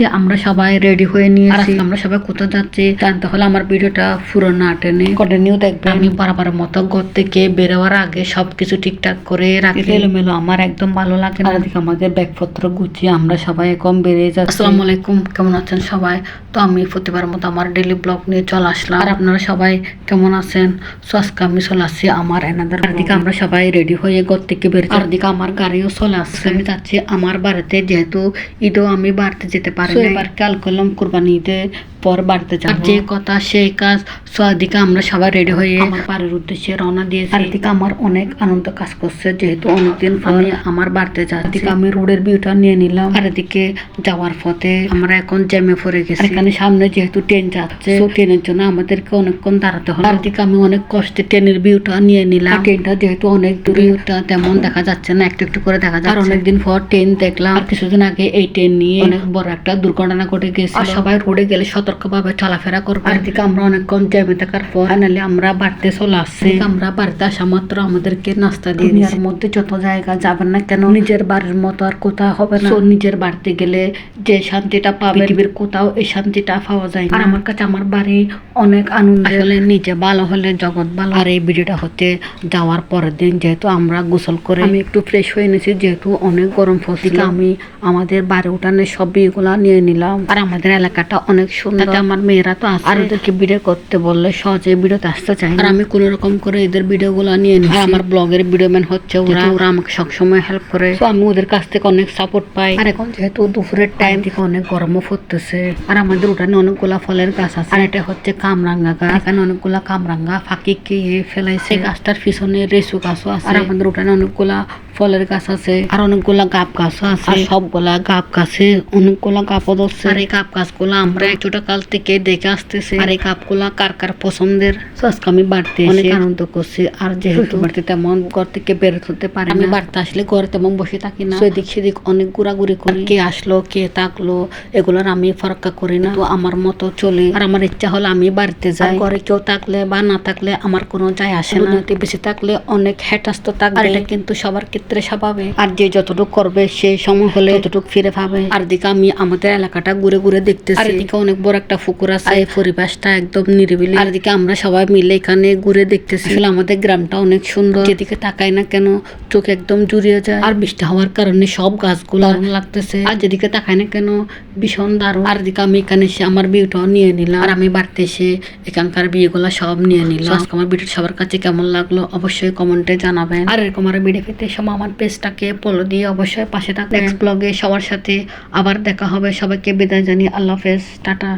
এদিকে আমরা সবাই রেডি হয়ে নিয়েছি। আমরা সবাই কোথাও যাচ্ছি জানতে হলে আমার ভিডিওটা পুরো না টেনে কন্টিনিউ দেখবে আমি বারবার মতো ঘর থেকে বেরোয়ার আগে সবকিছু ঠিকঠাক করে রাখি। এলোমেলো আমার একদম ভালো লাগে না। এদিকে আমাদের ব্যাগপত্র গুছিয়ে আমরা সবাই এখন বেরিয়ে যাচ্ছি। আসসালামু আলাইকুম কেমন আছেন সবাই? তো আমি প্রতিবার মতো আমার ডেলি ব্লগ নিয়ে চলে আসলাম। আর আপনারা সবাই কেমন আছেন? সো আজকে আমি চলে আসছি আমার এনাদের দিকে আমরা সবাই রেডি হয়ে ঘর থেকে বেরোচ্ছি আর দিকে আমার গাড়িও চলে আসছে। আমি যাচ্ছি আমার বাড়িতে যেহেতু ঈদও আমি বাড়িতে যেতে পারি না। এবার কাল করলাম কোরবানি ঈদে পর বাড়িতে যাব। যে কথা সেই কাজ সো এদিকে আমরা সবাই রেডি হয়ে আমার বাড়ির উদ্দেশ্যে রওনা দিয়েছি। আর এদিকে আমার অনেক আনন্দ কাজ করছে যেহেতু অনেকদিন পর আমার বাড়িতে যাচ্ছি। আমি রোডের ভিউটা নিয়ে নিলাম। আর এদিকে যাওয়ার পথে আমরা এখন জ্যামে পড়ে গেছি। এখানে সামনে যেহেতু ট্রেন যাচ্ছে ট্রেনের জন্য আমাদেরকে অনেকক্ষণ দাঁড়াতে হলো আর আমি অনেক কষ্টে ট্রেনের ভিউটা নিয়ে নিলাম। ট্রেনটা যেহেতু অনেক দূরে ভিউটা তেমন দেখা যাচ্ছে না একটু একটু করে দেখা যাচ্ছে। আর অনেকদিন পর ট্রেন দেখলাম। কিছুদিন আগে এই ট্রেন নিয়ে অনেক বড় একটা দুর্ঘটনা ঘটে গেছে। সবাই রোডে গেলে সতর্কভাবে চলাফেরা করবে। আর এদিকে আমরা অনেকক্ষণ জ্যামে থাকার পর ফাইনালি আমরা বাড়িতে চলে আসছি। আমরা বাড়িতে আসা মাত্র আমাদেরকে নাস্তা দিয়ে দিয়েছে মধ্যে যত জায়গা যাবেন না কেন নিজের বাড়ির মতো আর কোথাও হবে না। নিজের বাড়িতে গেলে যে শান্তিটা পাবে পৃথিবীর কোথাও এই শান্তিটা পাওয়া যায় আর আমার কাছে আমার বাড়ি অনেক আনন্দ হলে নিজে ভালো হলে জগৎ ভালো। আর এই ভিডিওটা হতে যাওয়ার পরের দিন যেহেতু আমরা গোসল করে আমি একটু ফ্রেশ হয়ে নিয়েছি যেহেতু অনেক গরম পড়ছিল। আমি আমাদের বাড়ি উঠানের সব বিয়েগুলা নিয়ে নিলাম। আর আমাদের এলাকাটা অনেক সুন্দর। তাতে আমার মেয়েরা তো আর ওদেরকে ভিডিও করতে বললে সহজে ভিডিওতে আসতে চাই আর আমি কোনো রকম করে এদের ভিডিও গুলা নিয়ে নিই আর আমার ব্লগের ভিডিও ম্যান হচ্ছে ওরা ওরা আমাকে সবসময় হেল্প করে। তো আমি ওদের কাছ থেকে অনেক সাপোর্ট পাই। আর এখন যেহেতু দুপুরের টাইম থেকে অনেক গরমও পড়তেছে। আর আমাদের উঠানে অনেকগুলা ফলের গাছ আছে। আর এটা হচ্ছে কামরাঙ্গা গাছ। এখানে অনেকগুলা কামরাঙ্গা ফাঁকি খেয়ে ফেলাইছে। গাছটার পিছনে রেসু গাছও আছে। আর আমাদের উঠানে অনেকগুলা ফলের গাছ আছে আর অনেকগুলা গাব গাছও আছে। আর সবগুলা গাব গাছে অনেকগুলা গাবও ধরছে। আর এই গাব গাছগুলো আমরা ছোট কাল থেকে দেখে আসতেছি। আর এই গাবগুলা কার কার পছন্দের? আজকে আমি বাড়তে অনেক আনন্দ করছি। আর যেহেতু বাড়তে তেমন ঘর থেকে বের হতে পারি আমি বাড়তে আসলে ঘরে তেমন বসে থাকি না। এদিক সেদিক অনেক ঘোরাঘুরি করি। কে আসলো কে থাকল এগুলোর আমি ফরক্কা করি না। তো আমার মতো চলে। আর আমার ইচ্ছা হলে আমি বাড়িতে যাই। ঘরে কেউ থাকলে বা না থাকলে আমার কোনো যায় আসে না। বেশি থাকলে অনেক হ্যাটাস্ত থাকবে। এটা কিন্তু সবার ক্ষেত্রে স্বাভাবিক আর যে যতটুকু করবে সেই সময় হলে ততটুকু ফিরে পাবে। আর দিকে আমি আমাদের এলাকাটা ঘুরে ঘুরে দেখতেছি। আর এদিকে অনেক বড় একটা পুকুর আছে। এই পরিবেশটা একদম নিরিবিলি। আর দিকে আমরা সবাই মিলে এখানে ঘুরে দেখতেছি। আসলে আমাদের গ্রামটা অনেক সুন্দর। যেদিকে তাকাই না কেন চোখ একদম জুড়িয়ে যায়। আর বৃষ্টি হওয়ার কারণে সব গাছগুলো দারুণ লাগতেছে। আর যেদিকে তাকাই না কেন ভীষণ দারুণ। আর দিকে আমি এখানে এসে আমার বিয়েটাও নিয়ে নিলাম। আর আমি বাড়তে এসে এখানকার বিয়েগুলো সব নিয়ে নিলাম। আজকে আমার ভিডিও সবার কাছে কেমন লাগল অবশ্যই কমেন্টে জানাবেন। আর এরকম আর ভিডিও পেতে সময় আমার পেজটাকে ফলো দিয়ে অবশ্যই পাশে থাকবে নেক্সট ব্লগে সবার সাথে আবার দেখা হবে। সবাইকে বিদায় জানিয়ে আল্লাহ হাফেজ। টাটা।